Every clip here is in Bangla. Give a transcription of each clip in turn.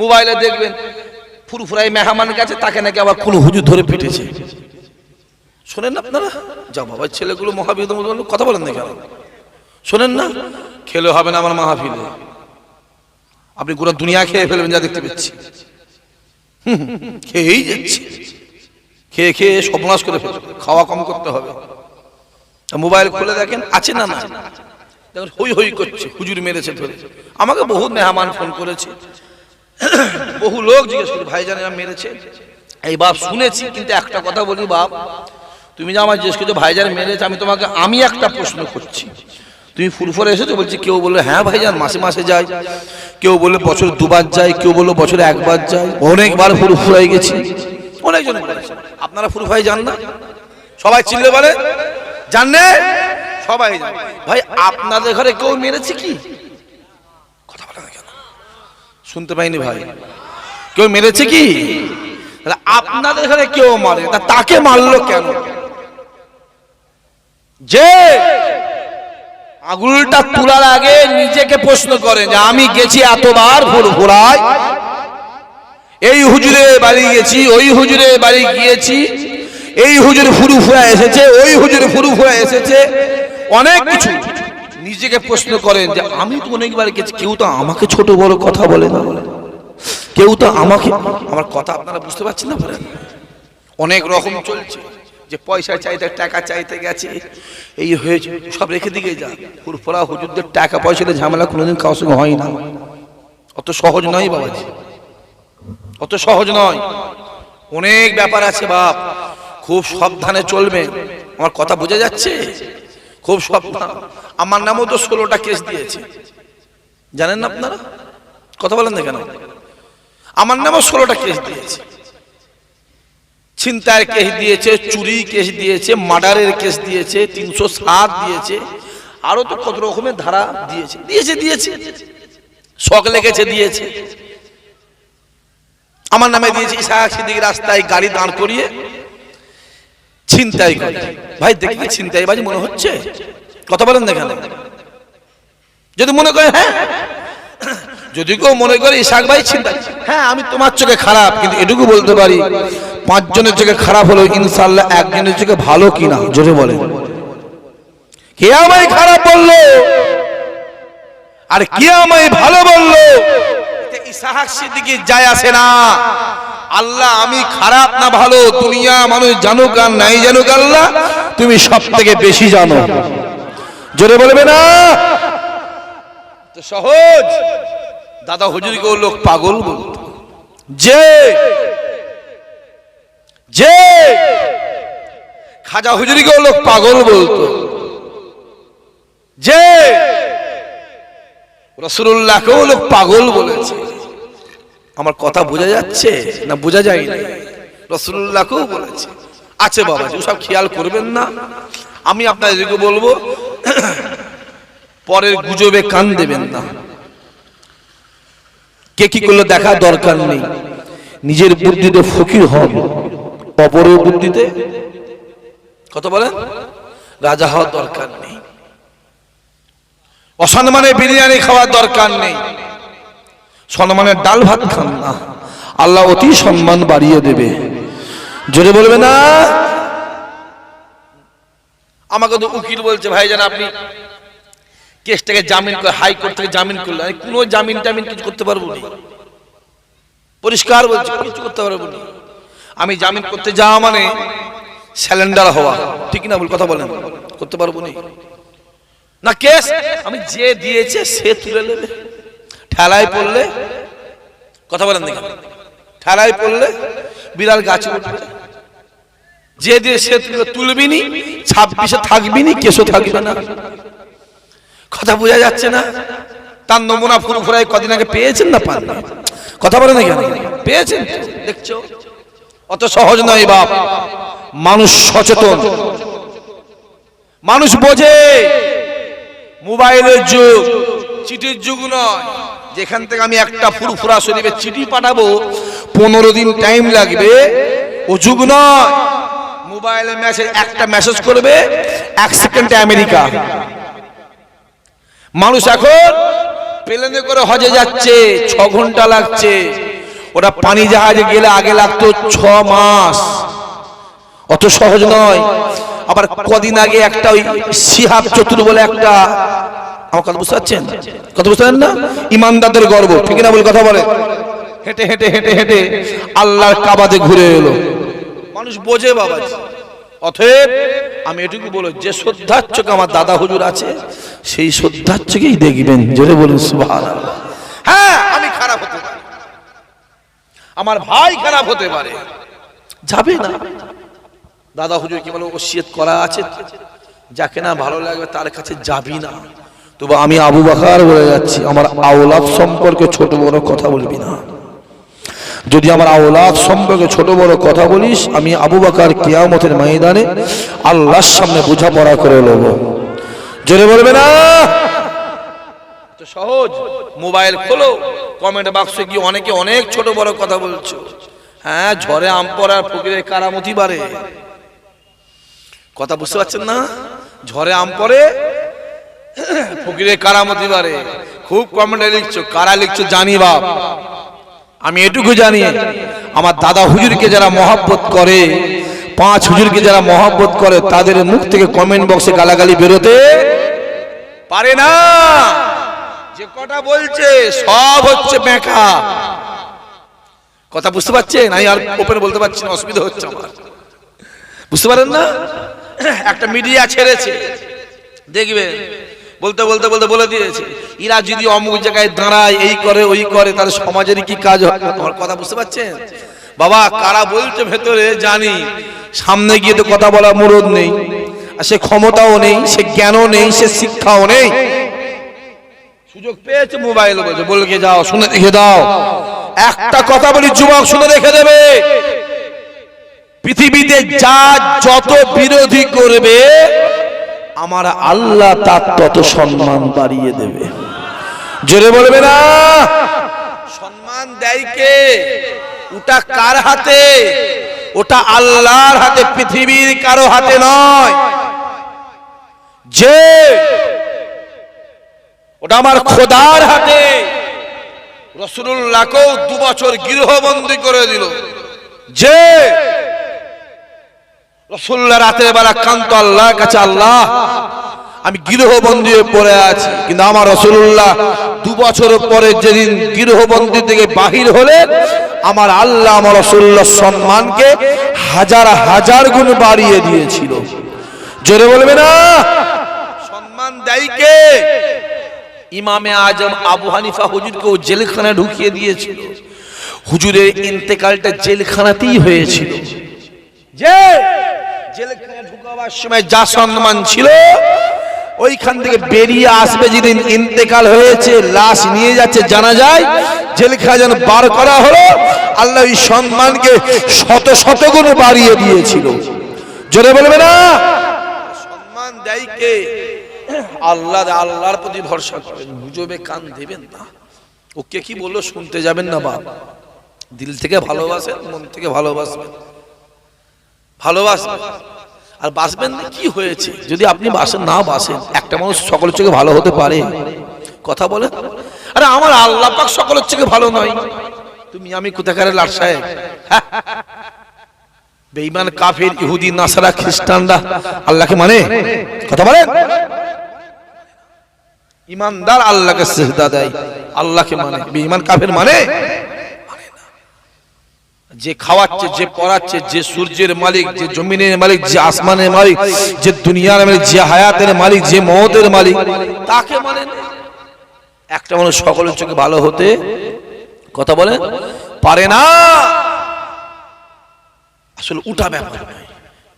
মোবাইলে দেখবেন ফুরফুরাই মেহমান গেছে, তাকে নাকি আবার কোনো হুজুর ধরে পিটেছে। শোনেন না আপনারা? যা বাবা ছেলেগুলো মহাবিদ কথা বলেন না কেন? শোনেন না? খেলে হবে না আমার মাহফিলে। আপনি পুরো দুনিয়া খেয়ে ফেলবেন, যা দেখতে পাচ্ছি খেয়েই যাচ্ছে। খেয়ে খেয়ে সর্বনাশ করে ফেলবে। খাওয়া কম করতে হবে। মোবাইল খুলে দেখেন, আছে না না হই হই করছে, হুজুর মেরেছে ধরে। আমাকে বহু মেহমান ফোন করেছে। বহু লোক জিজ্ঞেস করে ভাইজান এরা মেরেছে? এই বাপ শুনেছি, কিন্তু একটা কথা বলি বাপ, তুমি যে আমার জিজ্ঞেস করছ, ভাইজান মেরেছে? আমি তোমাকে, আমি একটা প্রশ্ন করছি। তুমি ফুরফুরে এসেছ বলছি, কেউ বলল হ্যাঁ ভাইজান, মাসে মাসে যাই। কেউ বলল, বছর দুবার যাই। কেউ বলল, বছরে একবার যাই। অনেকবার ফুরফুরাই গেছি। অনেকজন আপনারা ফুরফুরাই যান না? সবাই চিনলে বলে? জানলে সবাই ভাই, আপনাদের ঘরে কেউ মেরেছে কি? শুনতে পাইনি ভাই। কেউ মেরেছে কি? আপনাদের ঘরে কেউ মারে? তা তাকে মারলো কেন? যে আগুলটা তোলার আগে নিজেকে প্রশ্ন করেন যে আমি গেছি এতবার ফুল ফোড়ায় এই হুজুরে বাড়ি গেছি, ওই হুজুরে বাড়ি গিয়েছি, এই হুজুর ফুরু ফুরা এসেছে, ওই হুজুর ফুরু ফুরা এসেছে। অনেক কিছু। নিজেকে প্রশ্ন করেন যে, আমি তো অনেকবার গেছি, কেউ তো আমাকে ছোট বড় কথা বলে না। বলে কেউ তো আমাকে আমার কথা আপনারা বুঝতে পারছেন না বলেন? অনেক রকম চলছে যে পয়সা চাইতে, টাকা চাইতে গেছে, এই হয়েছে, সব রেখে দিকে যা। ফুরফুরা হুজুরদের টাকা পয়সাতে ঝামেলা কোনোদিন কারোর সঙ্গে হয় না অত সহজ নয় বাবাজি। অত সহজ নয়। অনেক ব্যাপার আছে বাপ। খুব সাবধানে চলবে। আমার কথা বোঝা যাচ্ছে? খুব সাবধান আমার নামও তো ষোলোটা কেস দিয়েছে। জানেন না আপনারা? কথা বলেন না কেন? আমার নামও ষোলোটা কেস দিয়েছে। ছিনতাইয়ের কেস দিয়েছে, চুরি কেস দিয়েছে, মার্ডারের কেস দিয়েছে, তিনশো সাত দিয়েছে আরও তো কত রকমের ধারা দিয়েছে। দিয়েছে দিয়েছে। শখ লেগেছে, দিয়েছে। আমার নামে দিয়েছে রাস্তায় গাড়ি দাঁড় করিয়ে ছিনতাই করে। ভাই দেখি কি ছিনতাই বাজি মনে হচ্ছে? কথা বলেন দেখেন। যদি মনে করে হ্যাঁ? যদি কেউ মনে করে ইসাক ভাই ছিনতাই হ্যাঁ আমি তোমার চোখে খারাপ কিন্তু এটুকু বলতে পারি পাঁচজনের চোখে খারাপ হলো ইনশাল্লাহ একজনের চোখে ভালো কিনা জোরে বলেন। কে আমায় খারাপ বলল? আর কে আমায় ভালো বলল? ইসাহাক সিদ্দিকি না। আল্লাহ, আমি খারাপ না ভালো? দুনিয়া মানুষ জানুক আর নাই জানুক আল্লাহ, তুমি সব থেকে বেশি জানো। জোরে বলবে না? সহজ। দাদা হুজুরকে ও লোক পাগল বলতো। যে যে, খাজা হুজুরকে ও লোক পাগল বলতো। যে রসুল্লাহকেও লোক পাগল বলেছে। আমার কথা বোঝা যাচ্ছে না বোঝা যায় না রসুল্লাহকেও বলেছে। আছে বাবা সব খেয়াল করবেন না। আমি আপনাদেরকে বলব, পরের গুজবে কান দেবেন না। কে কি করল দেখা দরকার নেই? নিজের বুদ্ধিতে ফকির হন অপরের বুদ্ধিতে কত বলেন? রাজা হওয়ার দরকার নেই। অসম্মানে বিরিয়ানি খাওয়ার দরকার নেই। সম্মানের ডাল ভাত খান না। আল্লাহ অতি সম্মান বাড়িয়ে দেবে। জোরে বলবে না? আমাকে তো উকিল বলছে, ভাই ভাইজান আপনি কেসটাকে জামিন করে, হাইকোর্ট থেকে জামিন করলে আমি কোনো জামিন টামিন কিছু করতে পারব না। পরিষ্কার বলছে কিছু করতে পারব না। আমি জামিন করতে যাওয়া মানে স্যালেন্ডার হওয়া। ঠিক না বল কথা বলেন? করতে পারব না, কেস আমি যে দিয়েছে সে তুলে নেবে। ঠেলায় পড়লে? কথা বলেন দেখেন ঠেলায় পড়লে বিড়াল গাছে উঠবে। যে দিয়ে সে তুলে তুলবি নি ছাব্বিশে থাকবি নি কেসও থাকবে না। কথা বোঝা যাচ্ছে না? তার নমুনা ফুরফুরাই কদিন আগে পেয়েছেন না পান না? কথা বলেন কেন? পেয়েছেন দেখছ? অত সহজ নয় বাপ। মানুষ সচেতন। মানুষ বোঝে। মোবাইলের যুগ। চিঠির যুগ নয়। যেখান থেকে আমি একটা ফুরফুরা শরীফে চিঠি পাঠাবো, পনেরো দিন টাইম লাগবে, ও যুগ নয়। মোবাইলে মেসেজ একটা মেসেজ করবে, এক সেকেন্ডে আমেরিকা। মানুষ এখন প্লেনে করে হজে যাচ্ছে, ছ ঘণ্টা লাগছে। ওটা পানি জাহাজে গেলে আগে লাগতো ছ মাস। অত সহজ নয়। আবার কদিন আগে একটা ওই সিহাব চতুর বলে একটা আমার কথা বুঝতে পারছেন? কথা বুঝতে পারেন না? ইমানদারদের গর্ব, ঠিক না বলে কথা বলে? হেঁটে হেঁটে হেঁটে হেঁটে আল্লাহর কাবাতে ঘুরে এলো। মানুষ বোঝে বাবা অতএব আমি এটুকু বলো, যে শ্রদ্ধার্চক আমার দাদা হুজুর আছে, সেই শ্রদ্ধার্চকেই দেখবেন। জোরে বলুন, সুবহানাল্লাহ। হ্যাঁ আমি খারাপ হতে পারি। আমার ভাই খারাপ হতে পারে। যাবে না। দাদা হুজুর কি বলে, ওসিয়ত করা আছে? যাকে না ভালো লাগবে তার কাছে যাবি না। তবু আমি আবু বাকার বলে যাচ্ছি, আমার আওলাদ সম্পর্কে ছোট বড় কথা বলবি না। যদি আমার আওলাদ সম্পর্কে ছোট বড় কথা বলিস, আমি আবু বাকার কিয়ামতের ময়দানে আল্লাহর সামনে বোঝাপড়া করে নেব। জোরে বলবে না? তো সহজ, মোবাইল খোলো কমেন্ট বাক্সে গিয়ে অনেকে অনেক ছোট বড় কথা বলছো। হ্যাঁ ঝড়ে আম পড়ার ফকিরের কারামতি বাড়ে। কথা বুঝতে পারছেন না? ঝড়ে আম পড়ে ফকিরে কারামতি বাড়ে খুব কমেন্টে লিখছো কারা লিখছো জানি বাপ। আমি এটুকু জানি আমার দাদা হুজুরকে যারা মহাব্বত করে পাঁচ হুজুরকে যারা মহাব্বত করে তাদের মুখ থেকে কমেন্ট বক্সে গালাগালি বেরোতে পারে না। যে কটা বলছে সব হচ্ছে বেঁকা কথা বুঝতে পারছেন? আমি আর ওপেন বলতে পারছি না অসুবিধা হচ্ছে আমার। বুঝতে পারেন না? একটা মিডিয়া ছেড়েছে। দেখবে? বলতে বলতে বলতে বলে দিয়েছে, এরা যদি অমুক জায়গায় দাঁড়ায়, এই করে, ওই করে, তাহলে সমাজের কি কাজ হয়? আমার কথা বুঝতে পারছেন? বাবা, কারা বলছে ভেতরে, জানি। সামনে গিয়ে তো কথা বলা মুরদ নেই। আর সে ক্ষমতাও নেই, সে জ্ঞানও নেই, সে শিক্ষাও নেই। সুযোগ পেয়েছে, মোবাইল বলছে, বলকে যাও, শুনে দেখে দাও। একটা কথা বলি, যুবক শুনে রেখে দেবে। পৃথিবীতে যা যত বিরোধী করবে, আমার আল্লাহ তার তত সম্মান বাড়িয়ে দেবে। জোরে বলবে না? সম্মান দেয় কে? ওটা কার হাতে? ওটা আল্লাহর হাতে, পৃথিবীর কারও হাতে নয়। যে ওটা আমার খোদার হাতে। রসুল্লাহকেও দু বছর গৃহবন্দী করে দিল। যে রসুল্লাহ রাতের বেলা কান্ত আল্লাহর কাছে, আল্লাহ, আমি গৃহবন্দী হয়ে পড়ে আছি। কিন্তু আমার রসুল্লাহ দু বছর পরে যেদিন গৃহবন্দী থেকে বাহির হলে আমার আল্লাহ আমার রসুল্লাহ সম্মানকে হাজার হাজার গুণ বাড়িয়ে দিয়েছিল। জোরে বলবে না? সম্মান দেয় কে? ইমামে আজম আবু হানিফা হুজুরকেও জেলখানায় ঢুকিয়ে দিয়েছিল। হুজুরের ইন্তেকালটা জেলখানাতেই হয়েছিল। যে জেলখানায় ঢুকাবার সময় যা সম্মান ছিল ওইখান থেকে বেরিয়ে আসবে যেদিন ইন্তেকাল হয়েছে লাশ নিয়ে যাচ্ছে জানা যায় জেলখানা যেন বার করা হলো আল্লাহ এই সম্মানকে শত শত গুণ বাড়িয়ে দিয়েছিল। জোরে বলবে না? সম্মান দেয় কে? আল্লাহ আল্লাহর প্রতি ভরসা করেন। গুজবে কান দেবেন না। ওকে কি বলল? শুনতে যাবেন না বাপ। দিল থেকে ভালোবাসেন মন থেকে ভালোবাসবেন। ভালোবাসবেন আর বাসবেন কি হয়েছে? যদি আপনি বাসেন, না বাসেন, একটা মানুষ সকলের চোখে ভালো হতে পারে। কথা বলে আরে আমার আল্লাহ পাক সকলের চোখে ভালো নয়। তুমি আমি কোথাকার লাট সাহেব? হ্যাঁ? বেঈমান, কাফের, ইহুদি, নাসারা, খ্রিস্টানরা, আল্লাহকে মানে? কথা বলেন। ইমানদার আল্লাহকে সেজদা দেয়। আল্লাহকে মানে। বেঈমান, কাফের মানে। যে খাওয়াচ্ছে, যে পড়াচ্ছে, যে সূর্যের মালিক, যে জমিনের মালিক, যে আসমানের মালিক, যে দুনিয়ার মালিক, যে হায়াতের মালিক, যে মহতের মালিক, তাকে মানে একটা মানুষ সকলের চোখে ভালো হতে কথা বলে? পারে না। আসলে উঠা ব্যাপার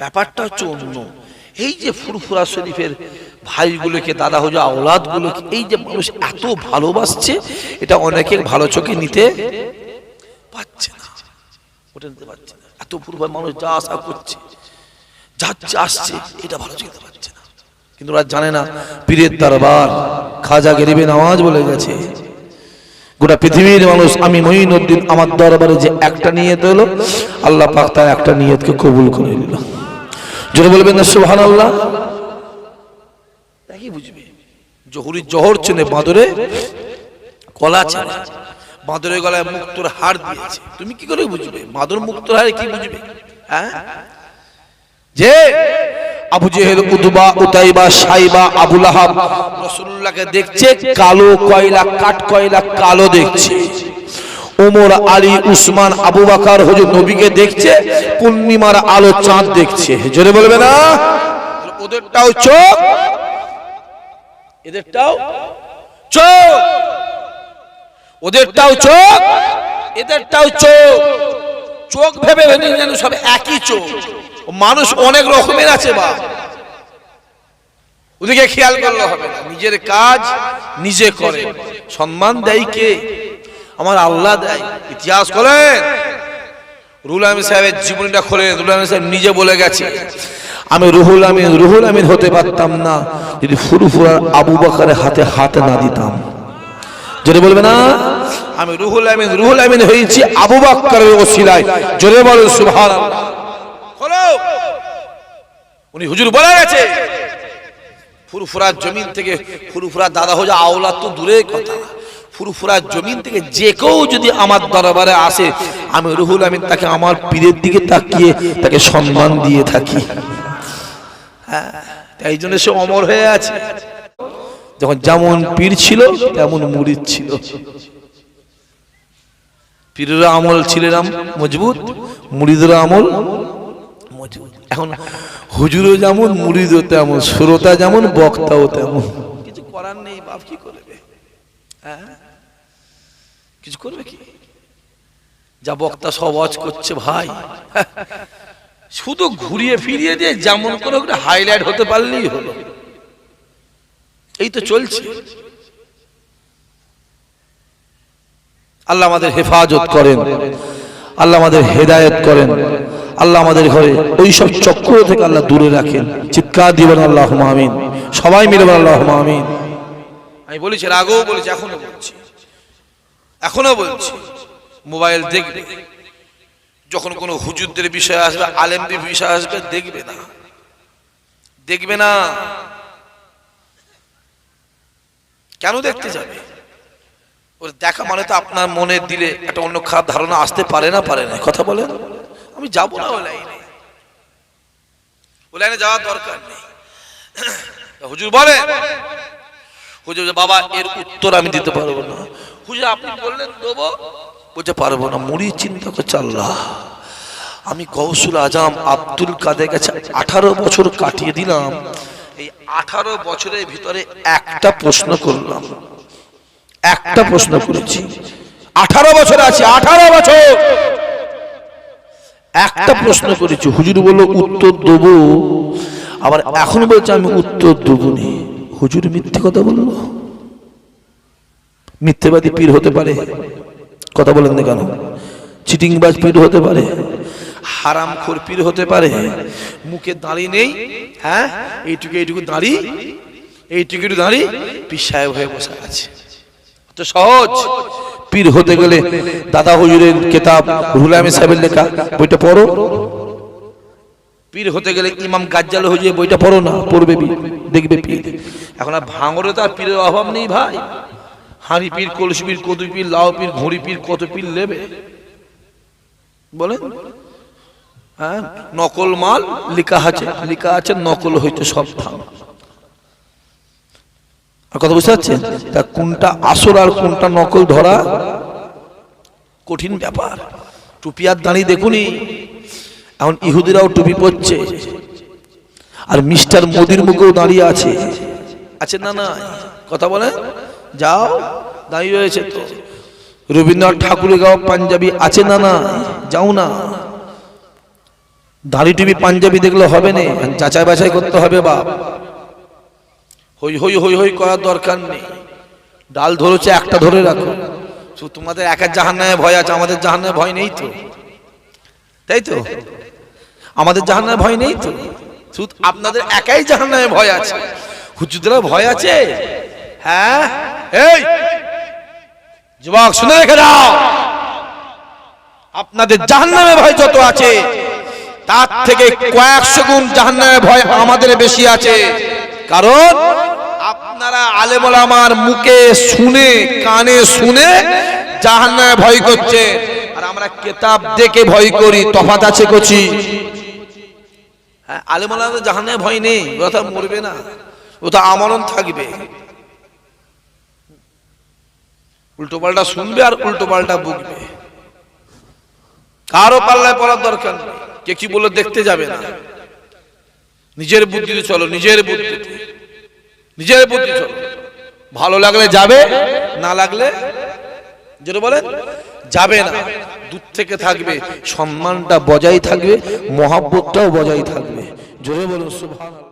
ব্যাপারটা হচ্ছে অন্য। এই যে ফুরফুরা শরীফের ভাইগুলোকে, দাদা হোজা আওলাদগুলোকে, এই যে মানুষ এত ভালোবাসছে, এটা অনেকের ভালো চোখে নিতে পাচ্ছে না। ওটা নিতে পারছে না। এত পূর্বের মানুষ যা আশা করছে যাচ্ছে আসছে, এটা ভালো চোখে পারছে না। কিন্তু ওরা জানে না, পীরের দরবার খাজা গরিবে নামাজ বলে গেছে। গোটা পৃথিবীর মানুষ, আমি মঈনুদ্দিন, আমার দরবারে যে একটা নিয়ত হলো, আল্লাহ পাক তার একটা নিয়তকে কবুল করে নিল। জোরে বলবেন না সুবহান আল্লাহ কি বুঝবে? জহুরি জহর চেনে বাঁদরে কলা চেনে বাঁদরের গলায় মুক্তোর হার দিয়েছে। তুমি কি করে বুঝবে? বাঁদর মুক্তোর হারে কি বুঝবে? হ্যাঁ? যে আবু জেহেল, উদবা, উতাইবা, সাইবা আবুল আহাব রাসূলুল্লাহকে দেখছে, কালো কয়লা, কাঠ কয়লা কালো দেখছে। ওমর, আলী, উসমান, আবু বাকার, হুজুর নবীকে দেখছে, পূর্ণিমার আলো চাঁদ দেখছে। জোরে বলবে না? ওদেরটাও চোখ, এদেরটাও চোখ। ওদেরটাও চোখ এদেরটাও চোখ। চোখ। ভেবে ভেবে যেন সব একই চোখ। মানুষ অনেক রকমের আছে বা ওদিকে খেয়াল করলে হবে না। নিজের কাজ নিজে করে। সম্মান দেয় কে? আমার আল্লাহ দেয়। ইতিহাস করেন রুহুল আমিন সাহেবের জীবনীটা খোলেন রুহুল আমিন সাহেব নিজে বলে গেছে। আমি রুহুল আমিন রুহুল আমিন হতে পারতাম না। যদি ফুরুফুরার আবু বাকারের হাতে হাত না দিতাম। জোরে বলবে না? আমি রুহুল আমিন রুহুল আমিন হয়েছি আবু বাক্কারের ওসিলায়। জোরে সুবহানাল্লাহ। খোলো উনি হুজুর বলে গেছে, ফুরফুরার জমিন থেকে, ফুরফুরার দাদা হোজা আওলাদ তো দূরের কথা। ফুরফুরার জমিন থেকে যে কেউ যদি আমার দরবারে আসে, আমি রুহুল আমিন তাকে আমার পীরের দিকে তাকিয়ে তাকে সম্মান দিয়ে থাকি। হ্যাঁ তাই জন্য সে অমর হয়ে আছে। যখন যেমন পীর ছিল, তেমন মুরিদ ছিল। পীরের আমল ছিলেন মজবুত, মুরিদের আমল মজবুত। এখন হুজুরও যেমন, মুরিদও তেমন, শ্রোতা যেমন, বক্তাও তেমন। কিছু করার নেই, বাপ কি করবে? হ্যাঁ? কিছু করবে কি? যা বক্তা সব করছে ভাই। শুধু ঘুরিয়ে ফিরিয়ে দিয়ে যেমন করে হাইলাইট হতে পারলেই হলো। এই তো চলছে। আল্লাহ আমাদের হেফাজত করেন। আল্লাহ আমাদের হেদায়ত করেন। আল্লাহ আমাদের ঘরে ওই সব চক্র থেকে আল্লাহ দূরে রাখেন। চিৎকার দিবেন আল্লাহ আমিন। সবাই মিলে বলেন আল্লাহ আমিন। আমি বলেছি এর আগেও বলেছি এখনও বলছি। এখনও বলছি। মোবাইল দেখবে। যখন কোনো হুজুরদের বিষয় আসবে, আলেমদের বিষয় আসবে, দেখবে না। দেখবে না। কেন দেখতে যাবে? ওর দেখা মানে তো আপনার মনে দিলে একটা অন্য খারাপ ধারণা আসতে পারে না পারে না কথা বলেন। আমি যাব না ওই লাইনে। ওই লাইনে যাওয়ার দরকার নেই। হুজুর বলে, হুজুর বাবা, এর উত্তর আমি দিতে পারব না। হুজুর, আপনি বললেন, দেবো, বলতে পারব না। মুড়ি চিন্তা করছে আল্লাহ। আমি গৌসুল আজম আব্দুল কাদের কাছে আঠারো বছর কাটিয়ে দিলাম। এই আঠারো বছরের ভিতরে একটা প্রশ্ন করলাম। একটা প্রশ্ন করেছি। আঠারো বছর আছে, আঠারো বছর। একটা প্রশ্ন করেছি, হুজুর বলল, উত্তর দেবো। আবার এখন বলছে, আমি উত্তর দেবো নি হুজুর মিথ্যে কথা বলল। মিথ্যেবাদী পীর হতে পারে। কথা বলেন না কেন? চিটিংবাজ পীর হতে পারে। হারাম খোর পীর হতে পারে। মুখে দাঁড়িয়ে নেই হ্যাঁ? এইটুকু এইটুকু দাঁড়ি, এইটুকু একটু দাঁড়ি, পীর সাহেব হয়ে বসে আছে। তো সহজ। পীর হতে গেলে দাদা হুজুরের কেতাব রুলামি সাহেবের লেখা, বইটা পড়ো। পীর হতে গেলে ইমাম গাজ্জাল হুজুরের বইটা পড়ো না, পড়বে দেখবে পীর। এখন আর ভাঙরে তো আর পীরের অভাব নেই ভাই। হাঁড়ি পীর, কলসি পীর কদু পীর, লাউ পীর, ঘুড়ি পীর, কত পীর নেবে? বলেন। হ্যাঁ? নকল মাল লিখা আছে লিখা আছে, নকল হইতে সব আর কথা বুঝতে পারছেন? তা কোনটা আসল আর কোনটা নকল ধরা কঠিন ব্যাপার। টুপি আর দাঁড়িয়ে দেখুনি এখন ইহুদিরাও টুপি পরছে, আর মিস্টার মোদির মুখেও দাঁড়িয়ে আছে। আছে না না, কথা বলে যাও, দাঁড়িয়ে রয়েছে তো। রবীন্দ্রনাথ ঠাকুরের গাও পাঞ্জাবি আছে না না? যাও না। দাড়ি টুপি পাঞ্জাবি দেখলে হবে না। যাচাই বাছাই করতে হবে বাপ। হই হই হই হই করার দরকার নেই। ডাল ধরেছে, একটা ধরে রাখো। শুধু তোমাদের একের জাহান্নায় ভয় আছে, আমাদের জাহান্নায় ভয় নেই তো। তাই তো? আমাদের জাহান্নায় ভয় নেই তো? শুধু আপনাদের একাই জাহান্নায় ভয় আছে। হুজুদরা ভয় আছে? হ্যাঁ? এই! যুবক, শুনে রেখে দাও। আপনাদের জাহান্নামে ভয় যত আছে। তার থেকে কয়েকশো গুণ জাহান্নামে ভয় আমাদের বেশি আছে। কারণ আপনারা আলেমুল আমার মুখে শুনে, কানে শুনে জাহান্নামে ভয় করছে। আর আমরা কেতাব দেখে ভয় করি তফাত আছে কচি। হ্যাঁ ভয় নেই মরবে না। আমরণ থাকবে। শুনবে আর বুকবে। কারও পাল্লায় পড়ার দরকার নেই। কে কি বলে দেখতে যাবে না। নিজের বুদ্ধিতে চলো, নিজের বুদ্ধিতে। নিজের বুদ্ধি চলো। ভালো লাগলে যাবে, না লাগলে যেটা বলে, যাবে না। দূর থেকে থাকবে, সম্মানটা বজায় থাকবে, মহাব্বতটাও বজায় থাকবে। জোরে বলুন সুবহানাল্লাহ।